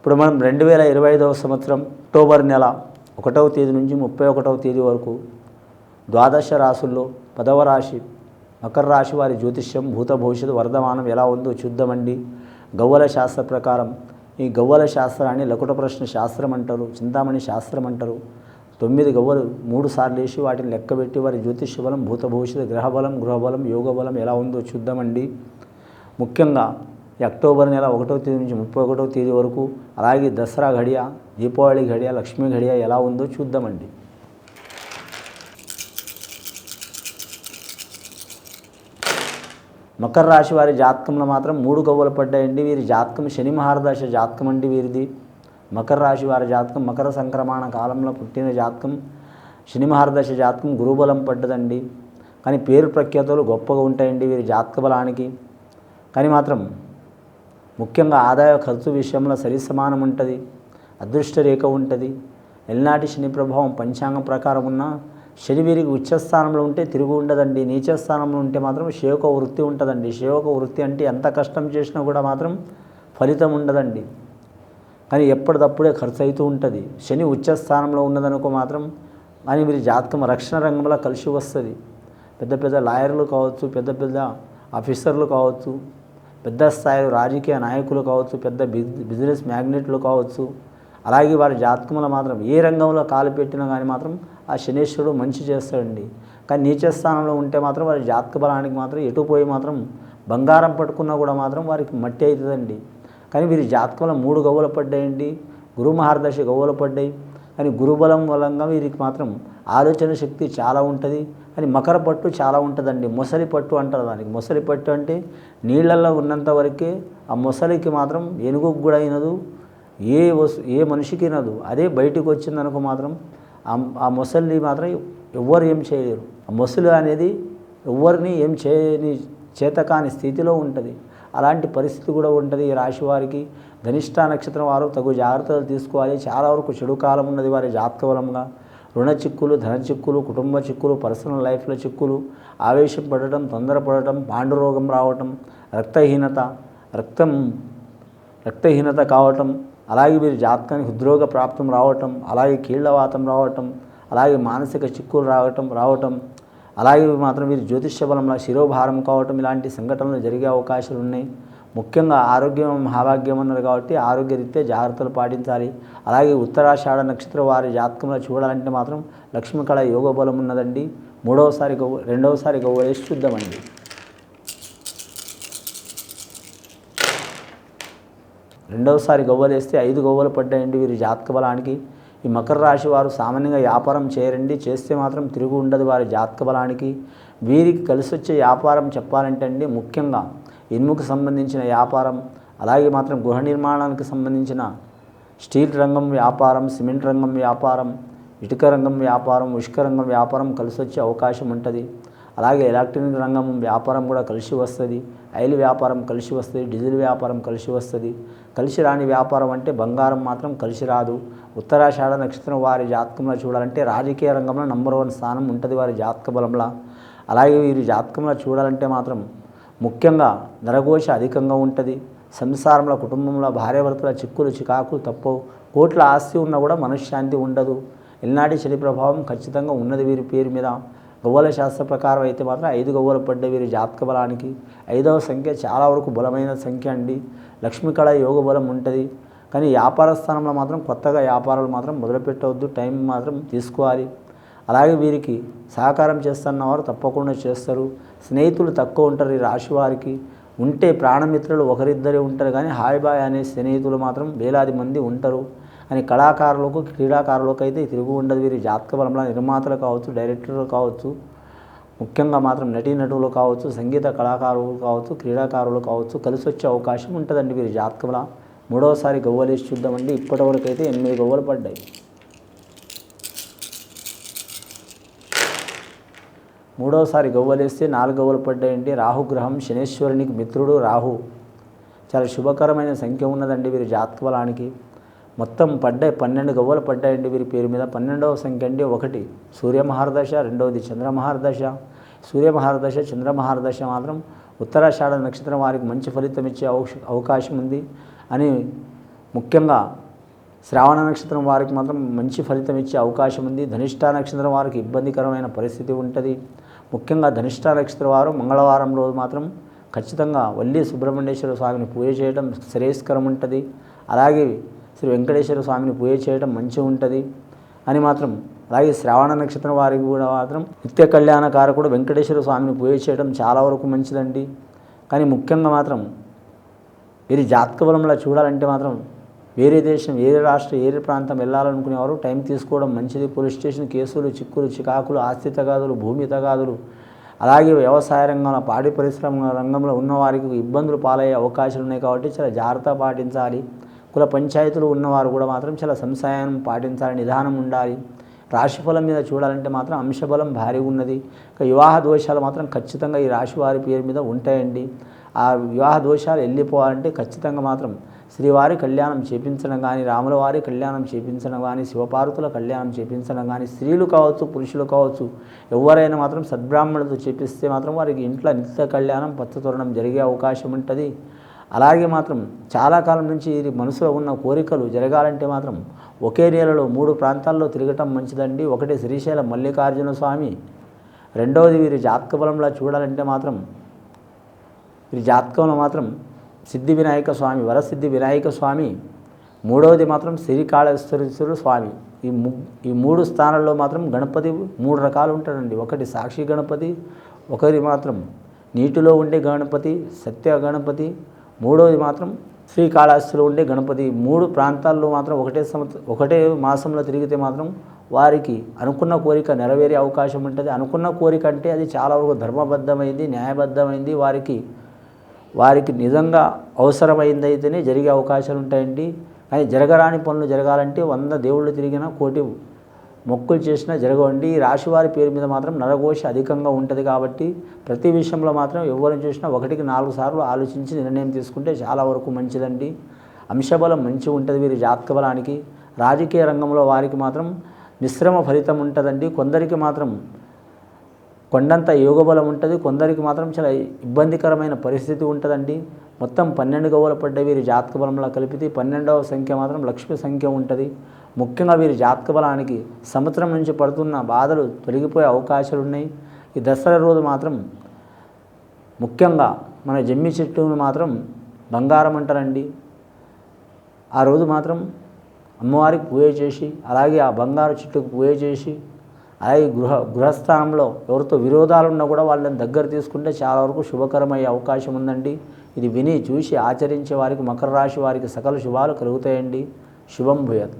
ఇప్పుడు మనం రెండు వేల ఇరవై ఐదవ సంవత్సరం అక్టోబర్ నెల ఒకటవ తేదీ నుంచి ముప్పై ఒకటవ తేదీ వరకు ద్వాదశ రాశుల్లో పదవ రాశి మకర రాశి వారి జ్యోతిష్యం భూత భవిష్యత్తు వర్ధమానం ఎలా ఉందో చూద్దామండి. గవ్వల శాస్త్ర ప్రకారం ఈ గవ్వల శాస్త్రాన్ని లకుట ప్రశ్న శాస్త్రం అంటారు చింతామణి శాస్త్రం అంటారు. తొమ్మిది గవ్వలు మూడు సార్లు వేసి వాటిని లెక్కబెట్టి వారి జ్యోతిష్య బలం భూత భవిష్యత్తు గ్రహబలం గృహబలం యోగ బలం ఎలా ఉందో చూద్దామండి. ముఖ్యంగా అక్టోబర్ నెల ఒకటో తేదీ నుంచి ముప్పై ఒకటో తేదీ వరకు అలాగే దసరా ఘడియ దీపావళి ఘడియ లక్ష్మీ ఘడియ ఎలా ఉందో చూద్దామండి. మకర రాశి వారి జాతకంలో మాత్రం మూడు గవ్వలు పడ్డాయండి. వీరి జాతకం శని మహారదశ జాతకం అండి వీరిది. మకర రాశి వారి జాతకం మకర సంక్రమణ కాలంలో పుట్టిన జాతకం శని మహారదశ జాతకం గురుబలం పడ్డదండి. కానీ పేరు ప్రఖ్యాతలు గొప్పగా ఉంటాయండి వీరి జాతక బలానికి. కానీ మాత్రం ముఖ్యంగా ఆదాయ ఖర్చు విషయంలో సరి సమానం ఉంటుంది అదృష్ట రేఖ ఉంటుంది. ఎల్నాటి శని ప్రభావం పంచాంగం ప్రకారం ఉన్న శని వీరికి ఉచ్చస్థానంలో ఉంటే తిరుగు ఉండదండి నీచ స్థానంలో ఉంటే మాత్రం శివక వృత్తి ఉంటుందండి. శివక వృత్తి అంటే ఎంత కష్టం చేసినా కూడా మాత్రం ఫలితం ఉండదండి. కానీ ఎప్పటిదప్పుడే ఖర్చు అవుతూ ఉంటుంది. శని ఉచ్చస్థానంలో ఉన్నదనుకో మాత్రం కానీ మీరు జాతకం రక్షణ రంగంలో కలిసి వస్తుంది. పెద్ద పెద్ద లాయర్లు కావచ్చు పెద్ద పెద్ద ఆఫీసర్లు కావచ్చు పెద్ద స్థాయిలో రాజకీయ నాయకులు కావచ్చు పెద్ద బిజ్- బిజినెస్ మ్యాగ్నెట్లు కావచ్చు అలాగే వారి జాతకంలో మాత్రం ఏ రంగంలో కాలు పెట్టినా కానీ మాత్రం ఆ శనేశ్వరుడు మంచి చేస్తాడండి. కానీ నీచ స్థానంలో ఉంటే మాత్రం వారి జాతక బలానికి మాత్రం ఎటు పోయి మాత్రం బంగారం పట్టుకున్నా కూడా మాత్రం వారికి మట్టి అవుతుందండి కానీ వీరి జాతకంలో మూడు గవ్వలు పడ్డాయండి. గురు మహారదశ గవ్వలు పడ్డాయి. కానీ గురుబలం వలంగా వీరికి మాత్రం ఆలోచన శక్తి చాలా ఉంటుంది. కానీ మకర పట్టు చాలా ఉంటుందండి. మొసలి పట్టు అంటారు దానికి. మొసలి పట్టు అంటే నీళ్ళల్లో ఉన్నంత వరకే ఆ మొసలికి మాత్రం ఏనుగుకు కూడా అయినదు ఏ వస్తు ఏ మనిషికి అయినదు. అదే బయటకు వచ్చిందనుకో మాత్రం ఆ- ఆ మొసలిని మాత్రం ఎవ్వరు ఏం చేయలేరు. ఆ మొసలి అనేది ఎవరిని ఏం చేయని చేతకాని స్థితిలో ఉంటుంది. అలాంటి పరిస్థితి కూడా ఉంటుంది ఈ రాశి వారికి. ధనిష్ట నక్షత్రం వారు తగు జాగ్రత్తలు తీసుకోవాలి. చాలా వరకు చెడు కాలం ఉన్నది వారి జాతకబలంగా రుణ చిక్కులు ధన చిక్కులు కుటుంబ చిక్కులు పర్సనల్ లైఫ్లో చిక్కులు ఆవేశం పడటం తొందరపడటం పాండురోగం రావటం రక్తహీనత రక్తం రక్తహీనత కావటం అలాగే వీరి జాతకానికి హృద్రోగ ప్రాప్తం రావటం అలాగే కీళ్ళవాతం రావటం అలాగే మానసిక చిక్కులు రావటం రావటం అలాగే మాత్రం వీరి జ్యోతిష్య బలంలో శిరోభారం కావటం ఇలాంటి సంఘటనలు జరిగే అవకాశాలు ఉన్నాయి ముఖ్యంగా ఆరోగ్యం మహాభాగ్యం అన్నారు కాబట్టి ఆరోగ్యరీత్యా జాగ్రత్తలు పాటించాలి. అలాగే ఉత్తరాషాఢ నక్షత్ర వారి జాతకంలో చూడాలంటే మాత్రం లక్ష్మీ కళ యోగ బలం ఉన్నదండి. మూడవసారి గవ్వ రెండవసారి గవ్వ వేసి చూద్దామండి. రెండవసారి గవ్వలు వేస్తే ఐదు గవ్వలు పడ్డాయండి వీరి జాతక బలానికి. ఈ మకర రాశి వారు సామాన్యంగా వ్యాపారం చేయరండి. చేస్తే మాత్రం తిరుగు ఉండదు వారి జాతక బలానికి. వీరికి కలిసి వచ్చే వ్యాపారం చెప్పాలంటే అండి ముఖ్యంగా ఇనుముకు సంబంధించిన వ్యాపారం అలాగే మాత్రం గృహ నిర్మాణానికి సంబంధించిన స్టీల్ రంగం వ్యాపారం సిమెంట్ రంగం వ్యాపారం ఇటుక రంగం వ్యాపారం ఉష్క రంగం వ్యాపారం కలిసి వచ్చే అవకాశం ఉంటుంది. అలాగే ఎలక్ట్రానిక్ రంగం వ్యాపారం కూడా కలిసి వస్తుంది. ఆయిల్ వ్యాపారం కలిసి వస్తుంది. డీజిల్ వ్యాపారం కలిసి వస్తుంది. కలిసి రాని వ్యాపారం అంటే బంగారం మాత్రం కలిసి రాదు. ఉత్తరాషాఢ నక్షత్రం వారి జాతకంలో చూడాలంటే రాజకీయ రంగంలో నంబర్ వన్ స్థానం ఉంటుంది వారి జాతక బలంలో. అలాగే వీరి జాతకంలో చూడాలంటే మాత్రం ముఖ్యంగా నరఘోష అధికంగా ఉంటుంది. సంసారంలో కుటుంబంలో భార్యాభర్తల చిక్కులు చికాకులు తప్పవు. కోట్ల ఆస్తి ఉన్నా కూడా మనశ్శాంతి ఉండదు. ఎల్నాటి చలి ప్రభావం ఖచ్చితంగా ఉన్నది వీరి పేరు మీద. గవ్వల శాస్త్ర ప్రకారం అయితే మాత్రం ఐదు గవ్వలు పడ్డ వీరి జాతక బలానికి. ఐదవ సంఖ్య చాలా వరకు బలమైన సంఖ్య అండి. లక్ష్మికళ యోగ బలం ఉంటుంది. కానీ వ్యాపార స్థానంలో మాత్రం కొత్తగా వ్యాపారాలు మాత్రం మొదలుపెట్టవద్దు. టైం మాత్రం తీసుకోవాలి. అలాగే వీరికి సహకారం చేస్తున్న వారు తప్పకుండా చేస్తారు. స్నేహితులు తక్కువ ఉంటారు ఈ రాశి వారికి. ఉంటే ప్రాణమిత్రులు ఒకరిద్దరే ఉంటారు కానీ హాయ్ బాయ్ అనే స్నేహితులు మాత్రం వేలాది మంది ఉంటారు. అని కళాకారులకు క్రీడాకారులకు అయితే తిరుగు ఉండదు. వీరి జాతక బలంలో నిర్మాతలు కావచ్చు డైరెక్టర్లు కావచ్చు ముఖ్యంగా మాత్రం నటీనటులు కావచ్చు సంగీత కళాకారులు కావచ్చు క్రీడాకారులు కావచ్చు కలిసి వచ్చే అవకాశం ఉంటుందండి వీరి జాతకంలో మూడవసారి గవ్వలేసి చూద్దామండి. ఇప్పటివరకు అయితే ఎనిమిది గవ్వలు పడ్డాయి. మూడవసారి గవ్వలేస్తే నాలుగు గవ్వలు పడ్డాయండి రాహుగ్రహం శనేశ్వరునికి మిత్రుడు రాహు. చాలా శుభకరమైన సంఖ్య ఉన్నదండి వీరి జాతకబలానికి. మొత్తం పడ్డాయి పన్నెండు గవ్వలు పడ్డాయండి వీరి పేరు మీద. పన్నెండవ సంఖ్య అండి ఒకటి. సూర్య మహారదశ రెండవది చంద్రమహారదశ సూర్యమహారదశ చంద్రమహారదశ మాత్రం ఉత్తరాషాఢ నక్షత్రం వారికి మంచి ఫలితం ఇచ్చే అవకాశం ఉంది అని ముఖ్యంగా శ్రావణ నక్షత్రం వారికి మాత్రం మంచి ఫలితం ఇచ్చే అవకాశం ఉంది. ధనిష్ఠా నక్షత్రం వారికి ఇబ్బందికరమైన పరిస్థితి ఉంటుంది. ముఖ్యంగా ధనిష్ట నక్షత్ర వారు మంగళవారం రోజు మాత్రం ఖచ్చితంగా వల్లి సుబ్రహ్మణ్యేశ్వర స్వామిని పూజ చేయడం శ్రేయస్కరం ఉంటుంది. అలాగే శ్రీ వెంకటేశ్వర స్వామిని పూజ చేయడం మంచిగా ఉంటుంది. అని మాత్రం అలాగే శ్రావణ నక్షత్రం వారికి కూడా మాత్రం నిత్య కళ్యాణ కారకుడు వెంకటేశ్వర స్వామిని పూజ చేయడం చాలా వరకు మంచిదండి. కానీ ముఖ్యంగా మాత్రం ఇది జాతక బలంలో చూడాలంటే మాత్రం వేరే దేశం వేరే రాష్ట్రం వేరే ప్రాంతం వెళ్ళాలనుకునేవారు టైం తీసుకోవడం మంచిది. పోలీస్ స్టేషన్ కేసులు చిక్కులు చికాకులు ఆస్తి తగాదులు భూమి తగాదులు అలాగే వ్యవసాయ రంగంలో పాడి పరిశ్రమ రంగంలో ఉన్నవారికి ఇబ్బందులు పాలయ్యే అవకాశాలు ఉన్నాయి కాబట్టి చాలా జాగ్రత్త పాటించాలి. కుల పంచాయతీలు ఉన్నవారు కూడా మాత్రం చాలా సంశయం పాటించాలి నిదానం ఉండాలి. రాశిఫలం మీద చూడాలంటే మాత్రం అంశబలం భారీ ఉన్నది. వివాహ దోషాలు మాత్రం ఖచ్చితంగా ఈ రాశి వారి పేరు మీద ఉంటాయండి. ఆ వివాహ దోషాలు వెళ్ళిపోవాలంటే ఖచ్చితంగా మాత్రం శ్రీవారి కళ్యాణం చేపించడం కానీ రాముల వారి కళ్యాణం చేపించడం కానీ శివపార్వతుల కళ్యాణం చేపించడం కానీ స్త్రీలు కావచ్చు పురుషులు కావచ్చు ఎవరైనా మాత్రం సద్బ్రాహ్మణులతో చేపిస్తే మాత్రం వారికి ఇంట్లో నిత్య కళ్యాణం పచ్చతోరణం జరిగే అవకాశం ఉంటుంది. అలాగే మాత్రం చాలా కాలం నుంచి ఇది మనసులో ఉన్న కోరికలు జరగాలంటే మాత్రం ఒకే నేలలో మూడు ప్రాంతాల్లో తిరగటం మంచిదండి. ఒకటి శ్రీశైలం మల్లికార్జున స్వామి రెండవది వీరి జాతక బలంలో చూడాలంటే మాత్రం వీరి జాతకంలో మాత్రం సిద్ధి వినాయక స్వామి వరసిద్ధి వినాయక స్వామి మూడవది మాత్రం శ్రీకాళేశ్వరేశ్వర స్వామి. ఈ ము ఈ మూడు స్థానాల్లో మాత్రం గణపతి మూడు రకాలు ఉంటాడండి. ఒకటి సాక్షి గణపతి ఒకరి మాత్రం నీటిలో ఉండే గణపతి సత్య గణపతి మూడవది మాత్రం శ్రీకాళహస్తిలో ఉండే గణపతి. మూడు ప్రాంతాల్లో మాత్రం ఒకటే సంవత్సరం ఒకటే మాసంలో తిరిగితే మాత్రం వారికి అనుకున్న కోరిక నెరవేరే అవకాశం ఉంటుంది. అనుకున్న కోరిక అంటే అది చాలా వరకు ధర్మబద్ధమైంది న్యాయబద్ధమైంది. వారికి వారికి నిజంగా అవసరమైందైతేనే జరిగే అవకాశాలు ఉంటాయండి కానీ జరగరాని పనులు జరగాలంటే వంద దేవుళ్ళు తిరిగినా కోటి మొక్కులు చేసినా జరగవండి. ఈ రాశివారి పేరు మీద మాత్రం నరఘోష అధికంగా ఉంటుంది కాబట్టి ప్రతి విషయంలో మాత్రం ఎవరిని చూసినా ఒకటికి నాలుగు సార్లు ఆలోచించి నిర్ణయం తీసుకుంటే చాలా వరకు మంచిదండి. అంశబలం మంచిగా ఉంటుంది వీరి జాతక బలానికి. రాజకీయ రంగంలో వారికి మాత్రం మిశ్రమ ఫలితం ఉంటుందండి. కొందరికి మాత్రం కొండంత యోగబలం ఉంటుంది కొందరికి మాత్రం చాలా ఇబ్బందికరమైన పరిస్థితి ఉంటుందండి. మొత్తం పన్నెండు గవ్వలు పడ్డ వీరి జాతక బలంలో కలిపితే పన్నెండవ సంఖ్య మాత్రం లక్ష్మి సంఖ్య ఉంటుంది. ముఖ్యంగా వీరి జాతక బలానికి సంవత్సరం నుంచి పడుతున్న బాధలు తొలగిపోయే అవకాశాలు ఉన్నాయి ఈ దసరా రోజు మాత్రం ముఖ్యంగా మన జమ్మి చెట్టును మాత్రం బంగారం అంటారండి. ఆ రోజు మాత్రం అమ్మవారికి పూజ చేసి అలాగే ఆ బంగారు చెట్టుకు పూజ చేసి అలాగే గృహ గృహస్థానంలో ఎవరితో విరోధాలు ఉన్నా కూడా వాళ్ళని దగ్గర తీసుకుంటే చాలా వరకు శుభకరమయ్యే అవకాశం ఉందండి. ఇది విని చూసి ఆచరించే వారికి మకర రాశి వారికి సకల శుభాలు కలుగుతాయండి. శుభం భూయత్.